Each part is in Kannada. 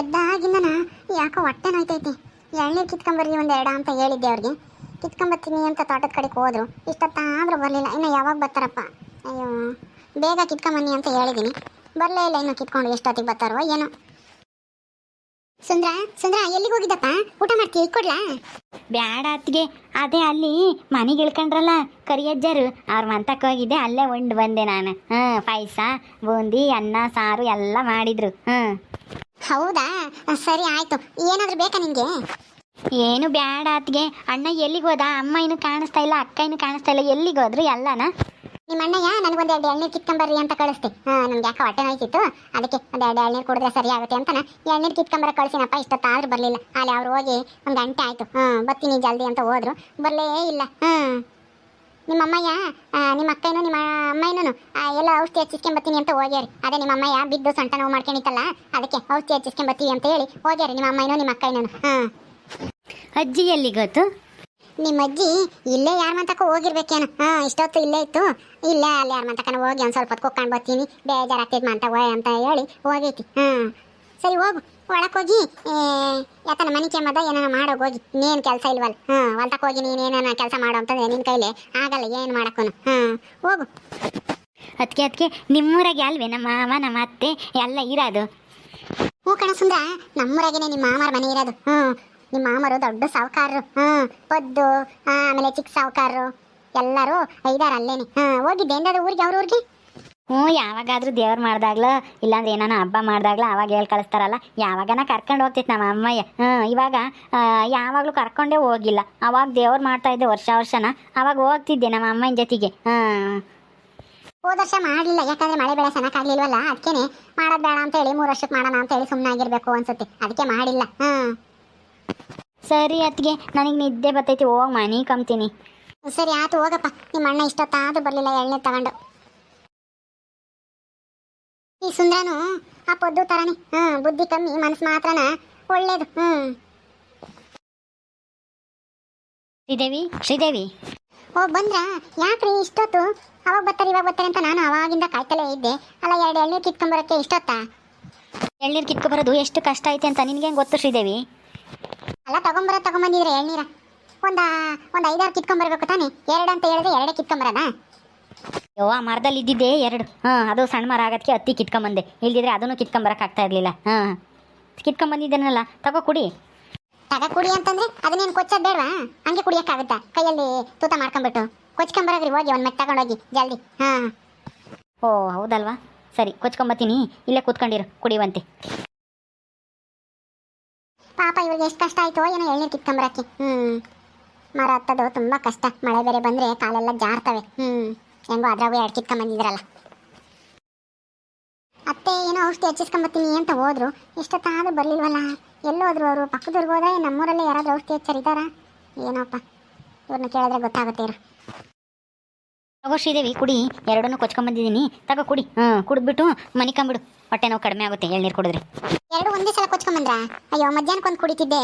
ಎದ್ದಾಗಿಂದನ? ಯಾಕೋ ಹೊಟ್ಟೆ ನೋಯ್ತೈತಿ. ಎಳ್ನೀರು ಕಿತ್ಕೊಂಬರ್ರಿ ಒಂದು ಎರಡ ಅಂತ ಹೇಳಿದ್ದೆ ಅವ್ರಿಗೆ. ಕಿತ್ಕೊಂಬರ್ತೀನಿ ಅಂತ ತೋಟದ ಕಡೆಗೆ ಹೋದ್ರು. ಇಷ್ಟೊತ್ತಾದ್ರೂ ಬರಲಿಲ್ಲ. ಇನ್ನು ಯಾವಾಗ ಬರ್ತಾರಪ್ಪ? ಅಯ್ಯೋ, ಬೇಗ ಕಿತ್ಕೊಂಬನ್ನಿ ಅಂತ ಹೇಳಿದ್ದೀನಿ ಬರಲೇ ಇಲ್ಲ ಇನ್ನು ಕಿತ್ಕೊಂಡು ಎಷ್ಟೊತ್ತಿಗೆ ಬರ್ತಾರೋ ಏನೋ. ಸುಂದ್ರ ಸುಂದ್ರ, ಎಲ್ಲಿಗೆ ಹೋಗಿದ್ದಪ್ಪ? ಊಟ ಮಾಡ್ತೀವಿ ಕೊಡ್ಲಾ ಬ್ಯಾಡ ಅತ್ತಿಗೆ. ಅದೇ ಅಲ್ಲಿ ಮನೆಗೆ ಇಳ್ಕೊಂಡ್ರಲ್ಲ ಕರಿಯಜ್ಜರು. ಅವ್ರ ಮಂತಕ್ಕೆ ಹೋಗಿದ್ದೆ. ಅಲ್ಲೇ ಉಂಡು ಬಂದೆ ನಾನು. ಹಾಂ ಪಾಯಸ, ಬೂಂದಿ, ಅನ್ನ, ಸಾರು ಎಲ್ಲ ಮಾಡಿದ್ರು. ಹಾಂ ಹೌದಾ? ಸರಿ ಆಯ್ತು. ಏನಾದ್ರೂ ಬೇಕಾ ನಿಂಗೆ? ಏನು ಬ್ಯಾಡ ಅತ್ತಿಗೆ. ಅಣ್ಣ ಎಲ್ಲಿಗೆ ಹೋದ? ಅಮ್ಮ ಇನ್ನು ಕಾಣಿಸ್ತಾ ಇಲ್ಲ ಅಕ್ಕ ಇನ್ನು ಕಾಣಿಸ್ತಾ ಇಲ್ಲ. ಎಲ್ಲಿಗೆ ಹೋದ್ರು ಎಲ್ಲನ? ನಿಮ್ಮ ಅಣ್ಣಯ್ಯ ನನಗೊಂದು ಎರಡು ಎಳ್ನೀರು ಕಿತ್ಕೊಂಬರ್ರಿ ಅಂತ ಕಳಿಸ್ತಿ ಹಾಂ ನಮ್ಗೆ ಯಾಕೆ ಹೊಟ್ಟೆ ನೋಯ್ತಿತ್ತು. ಅದಕ್ಕೆ ಒಂದು ಎರಡು ಎಳ್ನೀರು ಕುಡಿದ್ರೆ ಸರಿ ಆಗುತ್ತೆ ಅಂತ ಎಳ್ನೀರು ಕಿತ್ಕೊಂಬರ ಕಳ್ಸಿನಪ್ಪ ಇಷ್ಟೊತ್ತಾದ್ರೂ ಬರಲಿಲ್ಲ. ಅಲ್ಲಿ ಅವ್ರು ಹೋಗಿ ಒಂದು ಗಂಟೆ ಆಯಿತು. ಹಾಂ ಬರ್ತೀನಿ ಜಲ್ದಿ ಅಂತ ಹೋದ್ರು. ಬರಲೇ ಇಲ್ಲ. ಹಾಂ. ನಿಮ್ಮ ಅಮ್ಮಯ್ಯ ನಿಮ್ಮ ಅಕ್ಕನೂ ನಿಮ್ಮ ಅಮ್ಮಯ್ಯನೂ ಎಲ್ಲ ಔಷಧಿ ಹಚ್ಚಿಸ್ಕೊಂಬತ್ತೀನಿ ಅಂತ ಹೋಗ್ಯಾರಿ. ಅದೇ ನಿಮ್ಮ ಅಮ್ಮಯ್ಯ ಬಿದ್ದು ಸೊಂಟ ನೋವು ಮಾಡ್ಕೊಂಡಿತ್ತಲ್ಲ ಅದಕ್ಕೆ ಔಷಧಿ ಹಚ್ಚಿಸ್ಕೊಂಬತ್ತೀವಿ ಅಂತ ಹೇಳಿ ಹೋಗ್ಯಾರಿ ನಿಮ್ಮ ಅಮ್ಮಯ್ಯನೂ ನಿಮ್ಮ ಅಕ್ಕಯ್ಯನೂ ಹಾಂ. ಅಜ್ಜಿ ಎಲ್ಲಿಗೆ ಗೊತ್ತು? ನಿಮ್ಮ ಅಜ್ಜಿ ಇಲ್ಲೇ ಯಾರ ಮಂತಕ ಹೋಗಿರ್ಬೇಕೇನು. ಹಾಂ ಇಷ್ಟೊತ್ತು ಇಲ್ಲೇ ಇತ್ತು. ಇಲ್ಲೇ ಅಲ್ಲಿ ಯಾರ ಮಂತಕನ ಹೋಗಿ ಒಂದು ಸ್ವಲ್ಪ ಹೊತ್ತು ಕುಕ್ಕೊಂಡು ಬರ್ತೀನಿ. ಬೇಜಾರಾಗ್ತೈತೆ ಮಂತ ಹೋಯ್ ಅಂತ ಹೇಳಿ ಹೋಗೈತಿ. ಹಾಂ. ಸರಿ ಹೋಗು. ಒಳಕ್ಕೆ ಹೋಗಿ ಯಾಕನ ಮನೆ ಕೆಮ್ಮದ ಏನಾನ ಮಾಡೋಗಿ ಹೋಗಿ. ಇನ್ನೇನು ಕೆಲಸ ಇಲ್ವಲ್ಲ? ಹಾ ಹೊಲ್ತಕ್ಕೆ ಹೋಗಿ ನೀನೇನ ಕೆಲಸ ಮಾಡೋ ಅಂತಂದ್ರೆ ನಿನ್ನ ಕೈಲಿ. ಆಗಲ್ಲ ಏನು ಮಾಡಕ್ಕೂ ಹಾ ಹೋಗು. ಅದಕ್ಕೆ ಅದಕ್ಕೆ ನಿಮ್ಮೂರಾಗೆ ಅಲ್ವೇ? ನಮ್ಮ ಮಾವ ನಮ್ಮ ಅತ್ತೆ ಎಲ್ಲ ಇರೋದು. ಹ್ಞೂ ಕಣ ಸುಂದ್ರ ನಮ್ಮೂರಾಗೇನೆ ನಿಮ್ಮ ಮಾಮಾರ ಮನೆ ಇರೋದು. ಹ್ಞೂ ನಿಮ್ಮ ಮಾಮರು ದೊಡ್ಡ ಸಾವುಕಾರರು. ಹ್ಞೂ ಪದ್ದು ಆಮೇಲೆ ಚಿಕ್ಕ ಸಾವುಕಾರರು. ಎಲ್ಲರೂ ಐದಾರು ಅಲ್ಲೇನೆ. ಹಾಂ ಹೋಗಿದ್ದೆ. ಎಂದಾದ್ರು ಊರಿಗೆ ಅವ್ರ ಊರಿಗೆ? ಹ್ಞೂ ಯಾವಾಗಾದ್ರೂ ದೇವ್ರು ಮಾಡ್ದಾಗ್ಲ ಇಲ್ಲಾಂದ್ರೆ ಏನಾನ ಹಬ್ಬ ಮಾಡ್ದಾಗ್ಲ ಅವಾಗ ಹೇಳಿ ಕಳಿಸ್ತಾರಲ್ಲ ಯಾವಾಗನ ಕರ್ಕೊಂಡು ಹೋಗ್ತಿತ್ತು ನಮ್ಮ ಅಮ್ಮಯ್ಯ. ಹ್ಞೂ ಇವಾಗ ಯಾವಾಗಲೂ ಕರ್ಕೊಂಡೇ ಹೋಗಿಲ್ಲ. ಅವಾಗ ದೇವ್ರು ಮಾಡ್ತಾ ಇದ್ದೆ ವರ್ಷ ವರ್ಷನ ಅವಾಗ ಹೋಗ್ತಿದ್ದೆ ನಮ್ಮ ಅಮ್ಮನ ಜೊತೆಗೆ. ಹಾಂ ಹೋದ ವರ್ಷ ಮಾಡಲಿಲ್ಲ ಯಾಕಂದ್ರೆ ಮಳೆ ಬೆಳೆ ಚೆನ್ನಾಗಾಗ್ಲಿಲ್ವಲ್ಲ ಅದಕ್ಕೇನೆ ಮಾಡೋದು ಬೇಡ ಅಂತ ಹೇಳಿ ಮೂರು ವರ್ಷಕ್ಕೆ ಮಾಡೋಣ ಅಂತ ಹೇಳಿ ಸುಮ್ಮನೆ ಆಗಿರ್ಬೇಕು ಅನ್ಸುತ್ತೆ ಅದಕ್ಕೆ ಮಾಡಿಲ್ಲ. ಹಾಂ ಸರಿ ಅತ್ತಿಗೆ ನನಗೆ ನಿದ್ದೆ ಬರ್ತೈತಿ ಹೋಗಿ ಮನೆ ಕಂಬ್ತೀನಿ. ಸರಿ ಆಯ್ತು ಹೋಗಪ್ಪ. ನಿಮ್ಮ ಅಣ್ಣ ಇಷ್ಟೊತ್ತಾದ್ರೂ ಬರಲಿಲ್ಲ ಎಣ್ಣೆ ತಗೊಂಡು. ಈ ಸುಂದ್ರನು ಆ ಪೊದ್ದು ತರನೇ. ಹ್ಮ್ ಬುದ್ಧಿ ಕಮ್ಮಿ ಮನಸ್ಸು ಮಾತ್ರನ? ಒಳ್ಳೇದು ಹ್ಮ್. ಶ್ರೀದೇವಿ ಶ್ರೀದೇವಿ. ಓ ಬಂದ್ರ? ಯಾಕ್ರಿ ಇಷ್ಟೊತ್ತು? ಅವಾಗ ಬರ್ತಾರೆ ಇವಾಗ ಬರ್ತಾರೆ ಅಂತ ನಾನು ಅವಾಗಿಂದ ಕಾಯ್ತಲೇ ಇದ್ದೆ. ಅಲ್ಲ ಎರಡು ಎಳ್ನೀರು ಕಿತ್ಕೊಂಬರಕ್ಕೆ ಇಷ್ಟೊತ್ತಾ? ಎಳ್ನೀರು ಕಿತ್ಕೊಬರೋದು ಎಷ್ಟು ಕಷ್ಟ ಐತೆ ಅಂತ ನಿನಗೆ ಗೊತ್ತು ಶ್ರೀದೇವಿ? ಅಲ್ಲ ತಗೊಂಬರ ತಗೊಂಬಂದಿದ್ರೆ ಎಳ್ನೀರ. ಒಂದ ಒಂದು ಐದಾರು ಕಿತ್ಕೊಂಬರ್ಬೇಕು ತಾನೆ? ಎರಡು ಅಂತ ಹೇಳಿದ್ರೆ ಎರಡೇ ಕಿತ್ಕೊಂಬರದ? ಯವ್ವ ಮರದಲ್ಲಿ ಇದ್ದಿದ್ದೆ ಎರಡು. ಹಾಂ ಅದು ಸಣ್ಣ ಮರ ಆಗೋದಕ್ಕೆ ಹತ್ತಿ ಕಿತ್ಕೊಂಬಂದೆ. ಇಲ್ದಿದ್ರೆ ಅದನ್ನು ಕಿತ್ಕೊಂಬರಕ್ಕೆ ಆಗ್ತಾ ಇರಲಿಲ್ಲ. ಹಾಂ ಕಿತ್ಕೊಂಬಂದಿದ್ದೇನಲ್ಲ ತಗೋ ಕುಡಿ ತಗ ಕುಡಿ ಅಂತಂದ್ರೆ ಅದನ್ನೇನು ಕೊಚ್ಚೋದು ಬೇಡವಾ? ಹಂಗೆ ಕುಡಿಯೋಕ್ಕಾಗುತ್ತಾ? ಕೈಯಲ್ಲಿ ತೂತ ಮಾಡ್ಕೊಂಬಿಟ್ಟು. ಕೊಚ್ಕೊಂಬರಗ್ರಿ ಹೋಗಿ ಒಂದು ಮೆಟ್ ತಗೊಂಡೋಗಿ ಜಲ್ದಿ. ಹಾಂ. ಓ ಹೌದಲ್ವಾ? ಸರಿ ಕೊಚ್ಕೊಂಬತ್ತೀನಿ. ಇಲ್ಲೇ ಕೂತ್ಕೊಂಡಿರು ಕುಡಿಯುವಂತೆ. ಪಾಪ ಇವಾಗ ಎಷ್ಟು ಕಷ್ಟ ಆಯ್ತೋ ಏನೋ ಎಳ್ನೀರು ಕಿತ್ಕೊಂಬರಕ್ಕೆ. ಹ್ಞೂ ಮರ ಹತ್ತದು ತುಂಬ ಕಷ್ಟ. ಮಳೆ ಬೇರೆ ಬಂದರೆ ಕಾಲೆಲ್ಲ ಜಾರ್ತವೆ. ಹ್ಞೂ ಹೆಂಗೋ ಅದ್ರಾಗೂ ಎರಡು ಕಿತ್ಕೊಂಬಂದಿದ್ರಲ್ಲ. ಅತ್ತೆ ಏನೋ ಔಷಧಿ ಹಚ್ಚಿಸ್ಕೊಂಬತ್ತೀನಿ ಅಂತ ಹೋದ್ರು. ಇಷ್ಟೊತ್ತಾದ್ರೂ ಬರಲಿಲ್ವಲ್ಲ? ಎಲ್ಲೋದ್ರು ಅವರು? ಪಕ್ಕದವ್ರಿಗೆ ಹೋದ್ರೆ ನಮ್ಮೂರಲ್ಲೇ ಯಾರಾದ್ರೂ ಔಷಧಿ ಹಚ್ಚರಿದ್ದಾರ? ಏನೋಪ್ಪ ಇವ್ರನ್ನ ಕೇಳಿದ್ರೆ ಗೊತ್ತಾಗುತ್ತೆ ಇರು ತಗೋ ಶ್ರೀದೇವಿ ಕುಡಿ. ಎರಡನ್ನೂ ಕೊಚ್ಕೊಂಬಂದಿದ್ದೀನಿ. ತಗೋ ಕುಡಿ. ಹಾಂ ಕುಡಿದ್ಬಿಟ್ಟು ಮನಿಕೊಂಬಿಡು. ಹೊಟ್ಟೆ ನೋವು ಕಡಿಮೆ ಆಗುತ್ತೆ ಎಳ್ನೀರು ಕುಡಿದ್ರೆ. ಎರಡು ಒಂದೇ ಸಲ ಕೊಚ್ಕೊಂಬಂದ್ರ? ಅಯ್ಯೋ ಮಧ್ಯಾಹ್ನಕ್ಕೊಂದು ಕುಡಿತಿದ್ದೆ.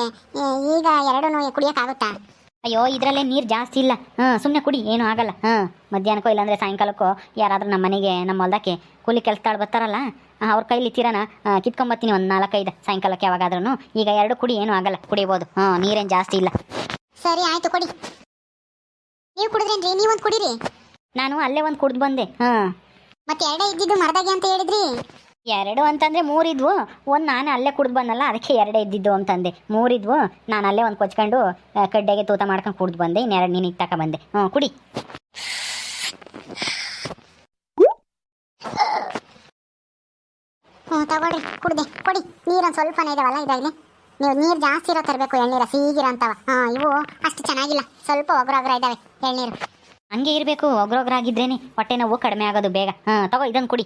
ಈಗ ಎರಡೂ ಕುಡಿಯೋಕ್ಕಾಗುತ್ತಾ? ಅಯ್ಯೋ ಇದರಲ್ಲೇ ನೀರು ಜಾಸ್ತಿ ಇಲ್ಲ. ಹಾಂ. ಸುಮ್ಮನೆ ಕುಡಿ ಏನೂ ಆಗಲ್ಲ. ಹಾಂ. ಮಧ್ಯಾಹ್ನಕ್ಕೋ ಇಲ್ಲಾಂದರೆ ಸಾಯಂಕಾಲಕ್ಕೋ ಯಾರಾದರೂ ನಮ್ಮ ಮನೆಗೆ ನಮ್ಮ ಹೊಲ್ದಕ್ಕೆ ಕೂಲಿ ಕೆಲಸದಾಳು ಬರ್ತಾರಲ್ಲ ಅವ್ರ ಕೈಲಿ ತೀರನ ಕಿತ್ಕೊಂಬತ್ತೀನಿ ಒಂದು ನಾಲ್ಕೈದು ಸಾಯಂಕಾಲಕ್ಕೆ ಯಾವಾಗಾದ್ರೂ ಈಗ ಎರಡು ಕುಡಿ ಏನೂ ಆಗಲ್ಲ ಕುಡಿಬೋದು. ಹಾಂ ನೀರೇನು ಜಾಸ್ತಿ ಇಲ್ಲ. ಸರಿ ಆಯ್ತು ಕೊಡಿ. ನೀವು ಕುಡಿದ್ರೇನ್ರಿ? ನೀವೊಂದು ಕುಡೀರಿ. ನಾನು ಅಲ್ಲೇ ಒಂದು ಕುಡಿದು ಬಂದೆ. ಹಾಂ. ಮತ್ತೆ ಎರಡೇ ಇದ್ದಿದ್ದು ಮರದಾಗೆ ಅಂತ ಹೇಳಿದ್ರಿ? ಎರಡು ಅಂತಂದರೆ ಮೂರಿದ್ವು ಒಂದು ನಾನು ಅಲ್ಲೇ ಕುಡ್ದು ಬಂದಲ್ಲ ಅದಕ್ಕೆ ಎರಡೇ ಇದ್ದಿದ್ದು ಅಂತಂದೆ. ಮೂರಿದ್ವು ನಾನು ಅಲ್ಲೇ ಒಂದು ಕೊಚ್ಕೊಂಡು ಕಡ್ಡೆಗೆ ತೂತ ಮಾಡ್ಕೊಂಡು ಕುಡ್ದು ಬಂದೆ ಇನ್ನೆರಡು ನಿನಗೆ ತಕ ಬಂದೆ. ಹ್ಞೂ ಕುಡಿ. ಹ್ಞೂ ತಗೊಳ್ರಿ ಕುಡ್ದೆ ಕೊಡಿ. ನೀರೊಂದು ಸ್ವಲ್ಪನೇ ಇದಾವಲ್ಲ ಇದಾಗಲಿ. ನೀವು ನೀರು ಜಾಸ್ತಿ ಇರೋ ತರಬೇಕು ಎಳ್ನೀರ ಸಿಗಿರೋ ಅಂತವ. ಹಾಂ ಇವು ಅಷ್ಟು ಚೆನ್ನಾಗಿಲ್ಲ ಸ್ವಲ್ಪ ಒಗ್ರ ಒಗ್ರ ಇದಾವೆ ಎಳ್ನೀರು. ಹಂಗೆ ಇರಬೇಕು ಒಗ್ರೊಗ್ರಾಗಿದ್ರೇನೆ ಹೊಟ್ಟೆ ನೋವು ಕಡಿಮೆ ಆಗೋದು ಬೇಗ. ಹಾಂ ತಗೋ ಇದನ್ನು ಕುಡಿ.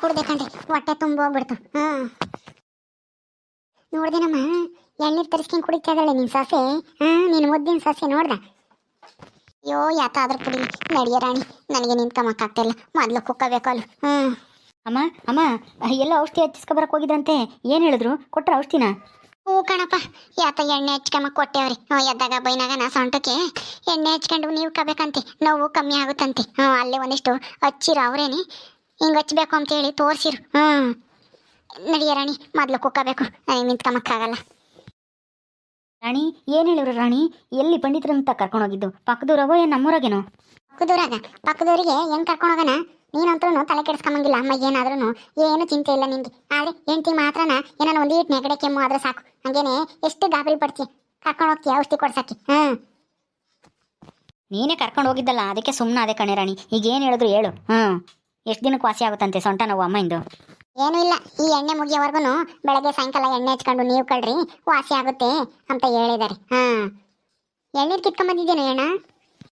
ಕಣ್ರಿ ಹೊಟ್ಟೆ ತುಂಬ ಹೋಗ್ಬಿಡ್ತು. ಹಾಂ. ನೋಡ್ದೇನಮ್ಮ ಎಳ್ನೀರು ತರಿಸ್ಕೊಂಡು ಕುಡಿತಾ ಇದ್ದಾಳೆ ನಿನ್ನ ಸೊಸೆ? ಹಾಂ ನಿನ್ನ ಮುದ್ದಿನ ಸೊಸೆ ನೋಡ್ದ? ಅಯ್ಯೋ ಯಾತಾದ್ರೂ ಕುಡಿ. ನಡಿಯ ರಾಣಿ ನನಗೆ ನಿಂತ್ಕೊಂಬಕ್ಕಾಗ್ತಿಲ್ಲ ಮೊದಲು ಕುಕ್ಕಬೇಕು ಅಲ್ಲಿ. ಹ್ಞೂ ಅಮ್ಮ ಅಮ್ಮ ಎಲ್ಲ ಔಷಧಿ ಹಚ್ಚಿಸ್ಕೊಬರಕ್ಕೆ ಹೋಗಿದ್ರಂತೆ. ಏನು ಹೇಳಿದ್ರು? ಕೊಟ್ರ ಔಷಧಿನ? ಹ್ಞೂ ಕಣಪ್ಪ. ಯಾತ ಎಣ್ಣೆ ಹಚ್ಕೊಂಬ ಕೊಟ್ಟೆವ್ರಿ ಹ್ಞೂ ಎದ್ದಾಗ ಬೈನಾಗ ನಾ ಸೊಂಟಕ್ಕೆ. ಎಣ್ಣೆ ಹಚ್ಕೊಂಡು ನೀವು ಕಬೇಕಂತೆ. ನೋವು ಕಮ್ಮಿ ಆಗುತ್ತಂತೆ. ಹ್ಞೂ ಅಲ್ಲೇ ಒಂದಿಷ್ಟು ಹಚ್ಚಿರೋ ಅವರೇನೆ. ಹಿಂಗೆ ಹಚ್ಬೇಕು ಅಂತೇಳಿ ತೋರಿಸಿರು. ಹ್ಞೂ ನಡಿಯ ರಾಣಿ ಮೊದಲು ಕುಕ್ಕಬೇಕು ನಿಂತ್ಕೊಂಬಕ್ಕಾಗಲ್ಲ ರಾಣಿ ಏನು ಹೇಳಿದ್ರು ರಾಣಿ? ಎಲ್ಲಿ ಪಂಡಿತರಂತ ಕರ್ಕೊಂಡೋಗಿದ್ದು ಪಕ್ಕದೂರಾಗೋ ಏನು ನಮ್ಮೂರಾಗೇನೋ? ಪಕ್ಕದೂರಾಗ? ಪಕ್ಕದೂರಿಗೆ ಹೆಂಗ್ ಕರ್ಕೊಂಡು ಹೋಗೋಣ ನೀನಂತೂ ತಲೆ ಕೆಡಿಸ್ಕೊಂಬಂಗಿಲ್ಲ ಅಮ್ಮ ಏನಾದ್ರೂ ಏನು ಚಿಂತೆ ಇಲ್ಲ ನಿಂಗೆ. ಆದ್ರೆ ಹೆಂಡ್ತಿ ಮಾತ್ರನ ಏನಾನ ಒಂದೀಟ್ ನೆಗಡೆ ಕೆಮ್ಮು ಆದ್ರೆ ಸಾಕು. ಹಂಗೇನೆ ಎಷ್ಟು ಗಾಬರಿ ಪಡ್ತೀಯ ಕರ್ಕೊಂಡು ಹೋಗ್ತೀಯ ಔಷಧಿ ಕೊಡ್ಸಕ್ಕೆ. ಹ್ಮ್. ನೀನೇ ಕರ್ಕೊಂಡು ಹೋಗಿದ್ದಲ್ಲ ಅದಕ್ಕೆ ಸುಮ್ಮನೆ ಅದೇ ಕಣೆ ರಾಣಿ. ಈಗ ಏನು ಹೇಳಿದ್ರು ಹೇಳು. ಹ್ಞೂ ಎಷ್ಟು ದಿನಕ್ಕೆ ವಾಸಿ ಆಗುತ್ತಂತೆ ಸೊಂಟ ನೋವು ಅಮ್ಮಂದು ಏನೂ ಇಲ್ಲ. ಈ ಎಣ್ಣೆ ಮುಗಿಯೋವರೆಗೂ ಬೆಳಗ್ಗೆ ಸಾಯಂಕಾಲ ಎಣ್ಣೆ ಹಚ್ಕೊಂಡು ನೀವು ಕಳ್ರಿ ವಾಸಿ ಆಗುತ್ತೆ ಅಂತ ಹೇಳಿದಾರೆ. ಹಾ. ಎಳ್ನೀರು ಕಿತ್ಕೊಂಬಂದಿದ್ದೇನೆ ಅಣ್ಣ?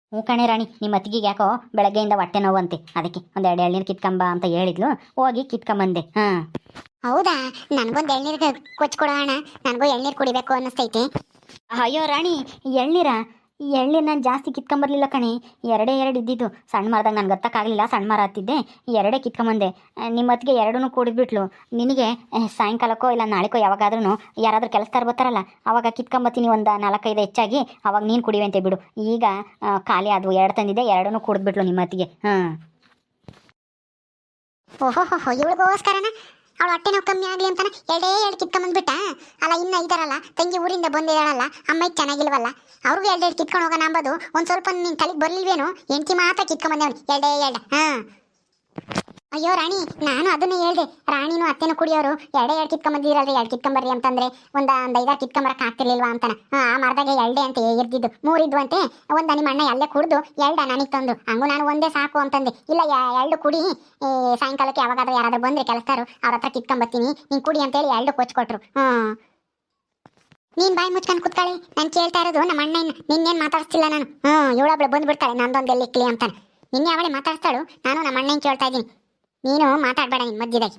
ಹ್ಞೂ ಕಣೆ ರಾಣಿ ನಿಮ್ಮ ಅತ್ತಿಗೆಗೆ ಯಾಕೋ ಬೆಳಗ್ಗೆಯಿಂದ ಹೊಟ್ಟೆ ನೋವಂತೆ. ಅದಕ್ಕೆ ಒಂದು ಎರಡು ಎಳ್ನೀರು ಕಿತ್ಕೊಂಬ ಅಂತ ಹೇಳಿದ್ಲು. ಹೋಗಿ ಕಿತ್ಕೊಂಬಂದೆ ಹಾಂ. ಹೌದಾ? ನನಗೊಂದು ಎಳ್ನೀರು ಕೊಚ್ಕೊಡೋಣ ಅಣ್ಣ. ನನಗೂ ಎಳ್ನೀರು ಕುಡಿಬೇಕು ಅನ್ನಿಸ್ತೈತೆ. ಅಯ್ಯೋ ರಾಣಿ ಎಳ್ನೀರ? ಈ ಎಳ್ಳಿ ನಾನು ಜಾಸ್ತಿ ಕಿತ್ಕೊಂಬರ್ಲಿಲ್ಲ ಕಣೆ. ಎರಡೇ ಎರಡು ಇದ್ದಿದ್ದು. ಸಣ್ಣ ಮರದಾಗ ನಾನು ಗೊತ್ತಕ್ಕಾಗಲಿಲ್ಲ ಸಣ್ಣ ಮರ ಹತ್ತಿದ್ದೆ. ಎರಡೇ ಕಿತ್ಕೊಂಬಂದೆ ನಿಮ್ಮತ್ತಿಗೆ ಎರಡೂ ಕೂಡಿದ್ಬಿಟ್ಲು. ನಿನಗೆ ಸಾಯಂಕಾಲಕ್ಕೋ ಇಲ್ಲ ನಾಳೆಕೋ ಯಾವಾಗಾದ್ರೂ ಯಾರಾದರೂ ಕೆಲಸದಾರ ಬರ್ತಾರಲ್ಲ, ಅವಾಗ ಕಿತ್ಕೊಂಬತ್ತೀನಿ ಒಂದು ನಾಲ್ಕೈದು ಹೆಚ್ಚಾಗಿ. ಅವಾಗ ನೀನು ಕುಡಿಯುವಂತೆ ಬಿಡು ಈಗ ಖಾಲಿ ಅದು ಎರಡು ತಂದಿದ್ದೆ ಎರಡೂ ಕುಡಿದ್ಬಿಟ್ಲು ನಿಮ್ಮ ಹೊತ್ತಿಗೆ. ಹಾಂ. ಓಹೋ ಇವಳಿಗೋಸ್ಕರನ ಅವಳ ಹೊಟ್ಟೆ ನೋವು ಕಮ್ಮಿ ಆಗ್ಲಿ ಅಂತಾನೆ ಎರಡೇ ಎರಡು ಕಿತ್ಕೊಂಬಂದ್ಬಿಟ್ಟ ಅಲ್ಲ, ಇನ್ನ ಇದಾರಲ್ಲ, ತಂಗಿ ಊರಿಂದ ಬಂದಿದ್ದಾಳಲ್ಲ ಅಮ್ಮ ಚೆನ್ನಾಗಿಲ್ವಲ್ಲ, ಅವ್ರಿಗೂ ಎರಡೆರಡು ಕಿತ್ಕೊಂಡು ಹೋಗೋಣ ಅಂಬೋದು, ಒಂದ್ ಸ್ವಲ್ಪ ನಿನ್ ತಲೆಗೆ ಬರಲಿಲ್ವೇನು? ಹೆಂಡತಿ ಮಾತ್ರ ಕಿತ್ಕೊಂಬಂದವನು ಎರಡೇ ಎರಡು, ಹಾ. ಅಯ್ಯೋ ರಾಣಿ, ನಾನು ಅದನ್ನೇ ಹೇಳ್ದೆ. ರಾಣಿನೂ ಅತ್ತೆನೂ ಕುಡಿಯೋರು. ಎರಡೇ ಎರಡು ಕಿತ್ಕೊಂಬಂದಿರಲ್ರಿ ಎರಡು ಕಿತ್ಕೊಂಬರ್ರಿ ಅಂತಂದ್ರೆ. ಒಂದ ಒಂದ್ ಐದಾರು ಕಿತ್ಕೊಂಬರಕ್ ಆಗ್ತಿರ್ಲಿಲ್ವಾ ಅಂತಾನ. ಆ ಮರದಾಗ ಎರಡೇ ಅಂತ ಇರ್ದಿದ್ದು ಮೂರಿದ್ವು ಅಂತೆ. ಒಂದ ನಿಮ್ಮ ಅಣ್ಣ ಎಲ್ಲೇ ಕುಡ್ದು, ಎರಡ ನನಗೆ ತಂದು. ಹಂಗೂ ನಾನು ಒಂದೇ ಸಾಕು ಅಂತಂದೆ. ಇಲ್ಲ ಎರಡು ಕುಡಿ. ಸಾಯಂಕಾಲಕ್ಕೆ ಯಾವಾಗಾದ್ರೂ ಯಾರಾದ್ರೂ ಬಂದ್ರೆ ಕೆಲಸದಾರು ಅವ್ರ ಹತ್ರ ಕಿತ್ಕೊಂಬರ್ತೀನಿ ನೀನ್ ಕುಡಿ ಅಂತೇಳಿ ಎರಡು ಕೊಚ್ಕೊಟ್ರು. ಹ್ಮ್. ನೀನ್ ಬಾಯಿ ಮುಚ್ಕೊಂಡು ಕುತ್ಕೊಳ್ಳಿ ನಾನು ಕೇಳ್ತಾ ಇರೋದು ನಮ್ಮ ಅಣ್ಣ ನಿನ್ನೇನ್ ಮಾತಾಡ್ತಿಲ್ಲ ನಾನು. ಹ್ಮ್, ಇವಳೊಬ್ಳು ಬಂದ್ಬಿಡ್ತಾಳೆ, ನಂದೊಂದು ಎಲ್ಲಿಕ್ಲಿ ಅಂತಾನೆ. ನಿನ್ನೆ ಅವಳೆ ಮಾತಾಡ್ತಾಳು ನಾನು ನಮ್ಮ ಅಣ್ಣನ ಕೇಳ್ತಾ ಇದ್ದೀನಿ. ನೀನು ಮಾತಾಡಬೇಡ ನಿನ್ನ ಮಧ್ಯದಾಗಿ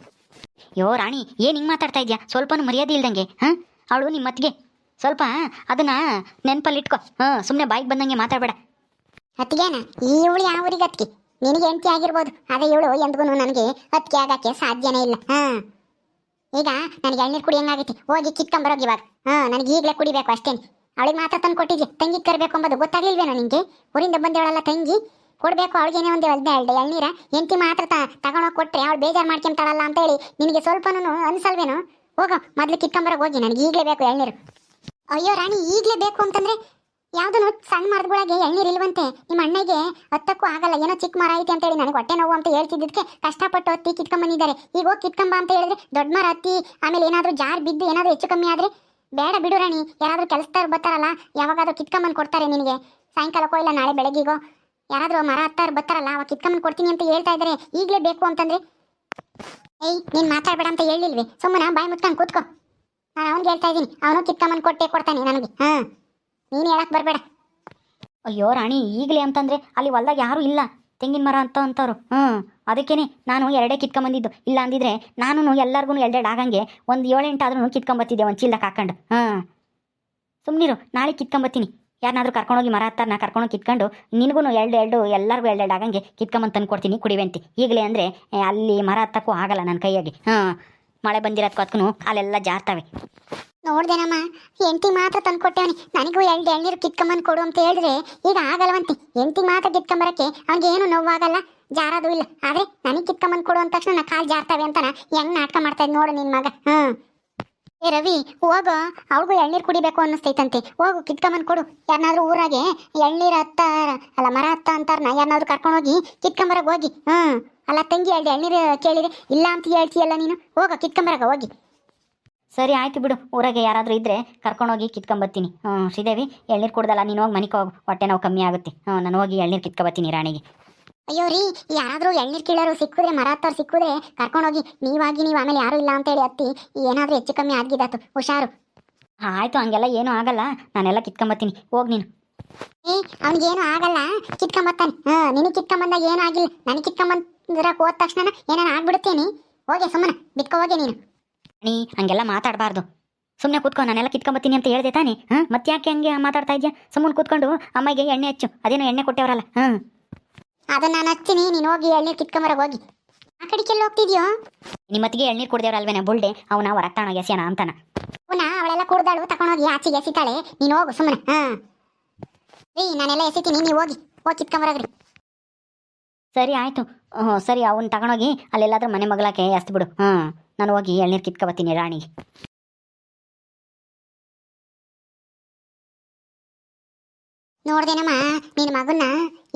ಯೋ ರಾಣಿ ಏನು ಹಿಂಗೆ ಮಾತಾಡ್ತಾ ಇದೆಯಾ? ಸ್ವಲ್ಪನೂ ಮರ್ಯಾದೆ ಇಲ್ದಂಗೆ ಹಾಂ? ಅವಳು ನಿಮ್ಮ ಅತ್ತಿಗೆ. ಸ್ವಲ್ಪ ಅದನ್ನ ನೆನಪಲ್ಲಿ ಇಟ್ಕೋ ಹಾಂ ಸುಮ್ಮನೆ ಬಾಯಿಗೆ ಬಂದಂಗೆ ಮಾತಾಡಬೇಡ. ಅತ್ತಿಗೆನ ಈ ಇವಳು ಯಾವ ಊರಿಗೆ ಅತ್ತಿಗೆ? ನಿನಗೆ ಹೆಂಡತಿ ಆಗಿರ್ಬೋದು. ಅದೇ ಇವಳು ಎಂದಿಗೂ ನನಗೆ ಅತ್ತಿಗೆ ಆಗಕ್ಕೆ ಸಾಧ್ಯನೇ ಇಲ್ಲ. ಹಾ. ಈಗ ನನಗೆ ಎಳ್ನೀರು ಕುಡಿಯಂಗಾಗೈತಿ ಹೋಗಿ ಕಿತ್ಕೊಂಬರೋಗಿ ಇವಾಗ. ಹಾ ನನಗೆ ಈಗಲೇ ಕುಡಿಬೇಕು ಅಷ್ಟೇನು. ಅವಳಿಗೆ ಮಾತ್ರ ತಂದು ಕೊಟ್ಟಿದ್ದೆ ತಂಗಿ ಕರ್ಬೇಕು ಅಂಬೋದು ಗೊತ್ತಾಗ್ಲಿಲ್ವೇನೋ ನಿಂಗೆ? ಊರಿಂದ ಬಂದೇವಳಲ್ಲ ತಂಗಿ. ಕೊಡ್ಬೇಕು ಏನೇ ಒಂದು ಅಲ್ದೆ ಅಲ್ದೆ, ಎಳ್ನೀರ? ಹೆಂಡತಿ ಮಾತ್ರ ತಗೊಂಡೋಗಿ ಕೊಟ್ಟರೆ ಅವಳು ಬೇಜಾರು ಮಾಡ್ಕೊಂತಾಳಲ್ಲ ಅಂತ ಹೇಳಿ ನಿನಗೆ ಸ್ವಲ್ಪನೂ ಅನ್ಸಲ್ವೇನು? ಹೋಗೋ, ಮೊದಲು ಕಿತ್ಕೊಂಬರೋಗಿ ಹೋಗಿ, ನನಗೆ ಈಗಲೇ ಬೇಕು ಎಳ್ನೀರು. ಅಯ್ಯೋ ರಾಣಿ, ಈಗಲೇ ಬೇಕು ಅಂತಂದ್ರೆ ಯಾವುದನ್ನು ಸಣ್ಣ ಮರದೊಳಗೆ ಎಳ್ನೀರು ಇಲ್ವಂತೆ? ನಿಮ್ಮ ಅಣ್ಣಗೆ ಹತ್ತಕ್ಕೂ ಆಗಲ್ಲ, ಏನೋ ಚಿಕ್ಕ ಮರ ಐತೆ ಅಂತೇಳಿ ನನಗೆ ಹೊಟ್ಟೆ ನೋವು ಅಂತ ಹೇಳ್ತಿದ್ದಕ್ಕೆ ಕಷ್ಟಪಟ್ಟು ಹತ್ತಿ ಕಿತ್ಕೊಂಬಂದಿದ್ದಾರೆ. ಈಗ ಹೋಗಿ ಕಿತ್ಕೊಂಬ ಅಂತ ಹೇಳಿದ್ರೆ ದೊಡ್ಡ ಮರ ಹತ್ತಿ, ಆಮೇಲೆ ಏನಾದರೂ ಜಾರ್ ಬಿದ್ದು ಏನಾದರೂ ಹೆಚ್ಚು ಕಮ್ಮಿ ಆದ್ರೆ? ಬೇಡ ಬಿಡು ರಾಣಿ, ಯಾರಾದರೂ ಕೆಲಸದವ್ರು ಬರ್ತಾರಲ್ಲ, ಯಾವಾಗಾದ್ರೂ ಕಿತ್ಕೊಂಬಂದು ಕೊಡ್ತಾರೆ ನಿನಗೆ. ಸಾಯಂಕಾಲಕ್ಕೋ ಇಲ್ಲ ನಾಳೆ ಬೆಳಗ್ಗೆಗೋ? ಯಾರಾದರೂ ಮರ ಹತ್ತಾರು ಬರ್ತಾರಲ್ಲ, ಅವಾಗ ಕಿತ್ಕೊಂಡು ಕೊಡ್ತೀನಿ ಅಂತ ಹೇಳ್ತಾ ಇದ್ದಾರೆ ಈಗಲೇ ಬೇಕು ಅಂತಂದ್ರೆ. ಏಯ್, ನೀನು ಮಾತಾಡಬೇಡ ಅಂತ ಹೇಳಿಲ್ವಿ? ಸುಮ್ಮನ ಬಾಯಿ ಮುಟ್ಕೊಂಡು ಕೂತ್ಕೋ. ನಾನು ಅವ್ನಿಗೆ ಹೇಳ್ತಾ ಇದ್ದೀನಿ, ಅವನು ಕಿತ್ಕೊಂಬಂದು ಕೊಟ್ಟೆ ಕೊಡ್ತಾನೆ ನನಗೆ. ಹಾಂ, ನೀನು ಹೇಳಕ್ ಬರಬೇಡ. ಅಯ್ಯೋ ರಾಣಿ, ಈಗಲೇ ಅಂತಂದರೆ ಅಲ್ಲಿ ಹೊಲ್ದಾಗ ಯಾರೂ ಇಲ್ಲ. ತೆಂಗಿನ ಮರ ಅಂತ ಅಂತವ್ರು. ಹ್ಞೂ ಅದಕ್ಕೇನೆ ನಾನು ಎರಡೇ ಕಿತ್ಕೊಂಬಂದಿದ್ದು. ಇಲ್ಲ ಅಂದಿದ್ರೆ ನಾನು ಎಲ್ಲರಿಗೂ ಎರಡೆರಡು ಆಗಂಗೆ ಒಂದು ಏಳೆಂಟಾದ್ರೂ ಕಿತ್ಕೊಂಬತ್ತಿದ್ದೆ ಒಂದು ಚೀಲಕ್ಕೆ ಹಾಕೊಂಡು. ಹಾಂ ಸುಮ್ಮನಿರು ನಾಳೆ ಕಿತ್ಕೊಂಬತ್ತೀನಿ. ಯಾರನ್ನಾದ್ರೂ ಕರ್ಕೊಂಡೋಗಿ ಮರ ಹತ್ತಾರ ನಾ ಕರ್ಕೊಂಡೋಗಿ ಕಿತ್ಕೊಂಡು ನಿನಗೂ ಎರಡು ಎರಡು ಎಲ್ಲರಿಗೂ ಎರಡೆರಡು ಆಗಂಗೆ ಕಿತ್ಕೊಂಬಂದು ತಂದು ಕೊಡ್ತೀನಿ ಕುಡಿವೆಂತಿ ಈಗಲೇ ಅಂದರೆ ಅಲ್ಲಿ ಮರ ಹತ್ತಕ್ಕೂ ಆಗಲ್ಲ ನನ್ನ ಕೈಯಾಗಿ. ಹಾಂ, ಮಳೆ ಬಂದಿರೋದಕ್ಕೂ ಅದಕ್ಕೂ ಅಲ್ಲೆಲ್ಲ ಜಾರ್ತವೆ. ನೋಡ್ದೇನಮ್ಮ ಎಂಟಿ ಮಾತ್ರ ತಂದು ಕೊಟ್ಟವನಿ ನನಗೂ ಎರಡು ಎಳ್ನೀರು ಕಿತ್ಕೊಂಬಂದು ಕೊಡು ಅಂತ ಹೇಳಿದ್ರೆ ಈಗ ಆಗಲ್ವಂತೆ. ಎಂಟಿ ಮಾತ್ರ ಕಿತ್ಕೊಂಬರಕ್ಕೆ ಅವ್ನಿಗೆ ಏನು ನೋವಾಗಲ್ಲ, ಜಾರೋದು ಇಲ್ಲ. ಆದ್ರೆ ನನಗೆ ಕಿತ್ಕೊಂಬಂದು ಕೊಡು ಅಂದ ತಕ್ಷಣ ನಾ ಕಾಲು ಜಾರ್ತವೆ ಅಂತಾನ ಹೆಂಗ್ ನಾಟಕ ಮಾಡ್ತಾ ನೋಡು ನಿನ್ ಮಗ. ಹ್ಮ್ ಏ ರವಿ, ಹೋಗ. ಅವಳಿಗೂ ಎಳ್ನೀರು ಕುಡಿಬೇಕು ಅನ್ನಿಸ್ತೈತಂತೆ. ಹೋಗು, ಕಿತ್ಕೊಂಬಂದು ಕೊಡು. ಯಾರನ್ನಾದ್ರೂ ಊರಾಗೆ ಎಳ್ನೀರು ಹತ್ತ, ಅಲ್ಲ ಮರ ಹತ್ತ ಅಂತಾರನ ಯಾರನ್ನಾದ್ರೂ ಕರ್ಕೊಂಡೋಗಿ ಕಿತ್ಕೊಂಬರಾಗ ಹೋಗಿ. ಹ್ಮ್. ಅಲ್ಲ, ತಂಗಿ ಹೇಳಿ ಎಳ್ನೀರು ಕೇಳಿದ್ರೆ ಇಲ್ಲ ಅಂತ ಹೇಳ್ತೀಯಲ್ಲ ನೀನು? ಹೋಗ ಕಿತ್ಕೊಂಬರಾಗ ಹೋಗಿ. ಸರಿ, ಆಯ್ತು ಬಿಡು. ಊರಾಗೆ ಯಾರಾದರೂ ಇದ್ದರೆ ಕರ್ಕೊಂಡೋಗಿ ಕಿತ್ಕೊಂಬರ್ತೀನಿ. ಹ್ಞೂ ಶ್ರೀದೇವಿ, ಎಳ್ನೀರು ಕುಡ್ದಲ್ಲ, ನೀನು ಹೋಗಿ ಮನೆಗೆ ಹೋಗಿ. ಹೊಟ್ಟೆ ನೋವು ಕಮ್ಮಿ ಆಗುತ್ತೆ. ಹ್ಞೂ ನಾನು ಹೋಗಿ ಎಳ್ನೀರು ಕಿತ್ಕೊಬತ್ತೀನಿ ರಾಣಿಗೆ. ಅಯ್ಯೋ ರೀ ಯಾರಾದರೂ ಎಳ್ನೀರ್ ಕೀಳರು ಸಿಕ್ಕಿದ್ರೆ ಮರ ಹತ್ತೋರು ಸಿಕ್ಕಿದ್ರೆ ಕರ್ಕೊಂಡೋಗಿ ನೀವಾಗಿ ನೀವು ಆಮೇಲೆ ಯಾರು ಇಲ್ಲ ಅಂತೇಳಿ ಅತ್ತಿ. ಏನಾದರೂ ಹೆಚ್ಚು ಕಮ್ಮಿ ಆಗಿದ್ದಾತು ಹುಷಾರು. ಆಯ್ತು ಹಂಗೆಲ್ಲ ಏನೂ ಆಗಲ್ಲ. ನಾನೆಲ್ಲ ಕಿತ್ಕೊಂಬತ್ತೀನಿ. ಹೋಗಿ ನೀನು. ಏ ಅವ್ನಿಗೇನು ಆಗಲ್ಲ. ಕಿತ್ಕೊಂಬತ್ತಾನೆ. ಹಾ ನಿನಗೆ ಕಿತ್ಕೊಂಬಂದಾಗ ಏನೂ ಆಗಿಲ್ಲ. ನನಗೆ ಕಿತ್ಕೊಂಬಂದ್ರಕ್ಕೆ ಹೋದ ತಕ್ಷಣ ಏನಾನ ಆಗ್ಬಿಡ್ತೀನಿ. ಹೋಗೆ ಸುಮ್ಮನೆ. ಬಿತ್ಕೊ ಹೋಗೆ ನೀನು. ನೀ ಹಂಗೆಲ್ಲ ಮಾತಾಡಬಾರ್ದು. ಸುಮ್ಮನೆ ಕೂತ್ಕೊ ನಾನೆಲ್ಲ ಕಿತ್ಕೊಂಬತ್ತೀನಿ ಅಂತ ಹೇಳಿದೆ ತಾನೇ. ಹಾಂ ಮತ್ತೆ ಯಾಕೆ ಹಂಗೆ ಮಾತಾಡ್ತಾ ಇದೆಯಾ? ಸುಮ್ಮನೆ ಕೂತ್ಕೊಂಡು ಅಮ್ಮಗೆ ಎಣ್ಣೆ ಹಚ್ಚು. ಅದೇನೋ ಎಣ್ಣೆ ಕೊಟ್ಟೆವರಲ್ಲ. ಹಾಂ. ಅದನ್ನ ನಾನು ಹಚ್ತೀನಿ ನೀನು ಹೋಗಿ ಎಳ್ನೀರು ಕಿತ್ಕೊಂಬರ ಹೋಗಿ. ಆ ಕಡೆಗೆಲ್ಲ ಹೋಗ್ತಿದ್ಯೋ? ನಿಮ್ಮತ್ತಿಗೆ ಎಳ್ನೀರು ಕುಡ್ದೇವ್ರಲ್ವೇನೆ ಬುಲ್ಡೆ ಅವನ ಹೊರಗೆ ತಾಣೋಗಿ ಎಸ್ಯಾನ ಅಂತಾನ. ಪುನಃ ಅವಳೆಲ್ಲ ಕುಡ್ದಾಳು ತಕೊಂಡೋಗಿ ಆಚೆಗೆ ಎಸಿತಾಳೆ. ನೀನು ಹೋಗು ಸುಮ್ಮನೆ ಹಾಂ. ರೀ ನಾನೆಲ್ಲ ಎಸಿತೀನಿ ನೀವು ಹೋಗಿ. ಹೋಗಿ ಕಿತ್ಕೊಂಬರಾಗ್ರಿ ಸರಿ ಆಯ್ತು. ಹ್ಞೂ ಸರಿ ಅವನ್ನ ತಗೊಂಡೋಗಿ ಅಲ್ಲೆಲ್ಲಾದ್ರೂ ಮನೆ ಮಗಳಾಕೆ ಎಸ್ದು ಬಿಡು. ಹಾಂ ನಾನು ಹೋಗಿ ಎಳ್ನೀರು ಕಿತ್ಕೊಬತ್ತೀನಿ ರಾಣಿಗೆ ನೋಡ್ದೇನಮ್ಮ ನಿನ್ನ ಮಗನ್ನ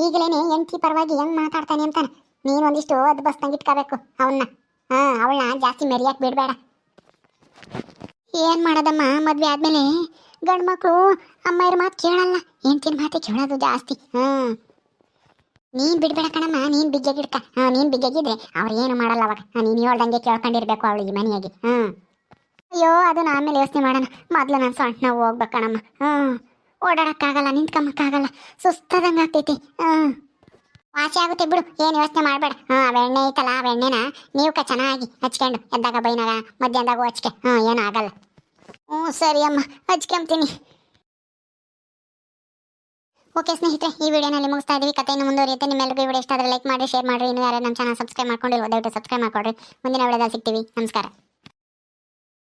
ಈಗಲೇನೆ ಎಂಟಿ ಪರವಾಗಿ ಹೆಂಗ್ ಮಾತಾಡ್ತಾನೆ ಅಂತಾನೆ. ನೀನು ಒಂದಿಷ್ಟು ಅದು ಬಸ್ದಂಗೆ ಇಟ್ಕೋಬೇಕು ಅವನ್ನ ಹಾ, ಅವಳನ್ನ ಜಾಸ್ತಿ ಮೆರಿಯಾಕ್ ಬಿಡಬೇಡ. ಏನ್ ಮಾಡೋದಮ್ಮ, ಮದ್ವೆ ಆದ್ಮೇಲೆ ಗಂಡ ಮಕ್ಕಳು ಅಮ್ಮಯ್ಯರ ಮಾತು ಕೇಳಲ್ಲ. ಹೆಂಡತಿನ ಮಾತೆ ಕೇಳೋದು ಜಾಸ್ತಿ. ಹ್ಮ್ ನೀನ್ ಬಿಡ್ಬೇಡ ಕಣಮ್ಮ, ನೀನ್ ಬಿಗ್ಗೆಗಿಡ್ಕ ಹಾ, ನೀನ್ ಬಿಗ್ಗೆಗಿದ್ರೆ ಅವ್ರು ಏನು ಮಾಡಲ್ಲ ಅವಾಗ. ನೀನು ಹೇಳ್ದಂಗೆ ಕೇಳ್ಕೊಂಡಿರ್ಬೇಕು ಅವಳಿಗೆ ಮನೆಯಾಗಿ. ಹ್ಮ್ ಅಯ್ಯೋ, ಅದನ್ನ ಆಮೇಲೆ ಯೋಚನೆ ಮಾಡೋಣ. ಮೊದ್ಲು ನಾನು ಸೊಂಟ ಹೋಗ್ಬೇಕಣಮ್ಮ ಹೋಗ್ಬೇಕು ಕಣಮ್ಮ. ಹ್ಮ್ ಓಡಾಡಕ್ಕಾಗಲ್ಲ ನಿಂತ್ಕೊಂಬಕ್ಕಾಗಲ್ಲ ಸುಸ್ತದಂಗೆ ಆಗ್ತೈತಿ. ಹ್ಮ್. ವಾಸಿ ಆಗುತ್ತೆ ಬಿಡು, ಏನು ಯೋಚನೆ ಮಾಡಬೇಡ. ಹಾಂ ಆ ಎಣ್ಣೆ ಐತಲ್ಲ, ಆ ಎಣ್ಣೆನ ನೀವು ಕ ಚೆನ್ನಾಗಿ ಹಚ್ಕೊಂಡು, ಎದ್ದಾಗ ಬೈನಾಗ, ಮಧ್ಯಾಹ್ನದಾಗೂ ಹಚ್ಕೆ. ಹ್ಞೂ ಏನೂ ಆಗಲ್ಲ. ಹ್ಞೂ ಸರಿ ಅಮ್ಮ, ಹಚ್ಕೊಂತೀನಿ. ಓಕೆ ಸ್ನೇಹಿತರೆ, ಈ ವಿಡಿಯೋನಲ್ಲಿ ಮುಗಿಸ್ತಾ ಇದೀವಿ. ಕಥೆಯನ್ನು ಮುಂದುವರಿಯುತ್ತೆ. ನಿಮ್ಮೆಲ್ಲರಿಗೂ ವಿಡಿಯೋ ಇಷ್ಟ ಆದರೆ ಲೈಕ್ ಮಾಡಿ ಶೇರ್ ಮಾಡಿ ಇನ್ನು ಯಾರು ನಮ್ಮ ಚಾನಲ್ ಸಬ್ಸ್ಕ್ರೈಬ್ ಮಾಡ್ಕೊಂಡಿಲ್ಲ ದಯವಿಟ್ಟು ಸಬ್ಸ್ಕ್ರೈಬ್ ಮಾಡ್ಕೊಡ್ರಿ. ಮುಂದಿನ ವಿಡಿಯೋದಲ್ಲಿ ಸಿಗ್ತೀವಿ. ನಮಸ್ಕಾರ.